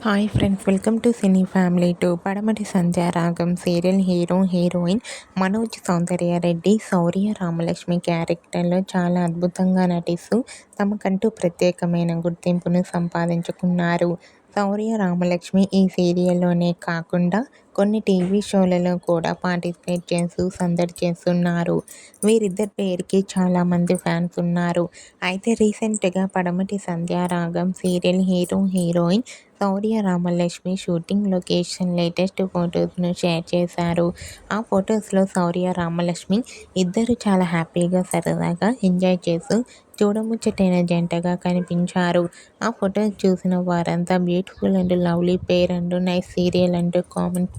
Hi friends welcome to cine family to Padamati Sandhya Ragam serial hero heroine Manoj Soundarya Reddy Shourya Ramalakshmi క్యారెక్టర్లో చాలా అద్భుతంగా నటిస్తూ తమకంటూ ప్రత్యేకమైన గుర్తింపును సంపాదించుకున్నారు. శౌర్య రామలక్ష్మి ఈ సీరియల్లోనే కాకుండా కొన్ని టీవీ షోలలో కూడా పార్టిసిపేట్ చేస్తూ సందడి చేస్తున్నారు. వీరిద్దరి పేరుకి చాలామంది ఫ్యాన్స్ ఉన్నారు. అయితే రీసెంట్గా Padamati Sandhyaragam serial hero heroine Shourya Ramalakshmi shooting location latest ఫొటోస్ను share చేశారు. ఆ ఫొటోస్లో శౌర్య రామలక్ష్మి ఇద్దరు చాలా హ్యాపీగా సరదాగా ఎంజాయ్ చేస్తూ చూడముచ్చటైన జంటగా కనిపించారు. ఆ ఫొటోస్ చూసిన వారంతా beautiful and lovely pair and nice serial అంటూ కామెంట్స్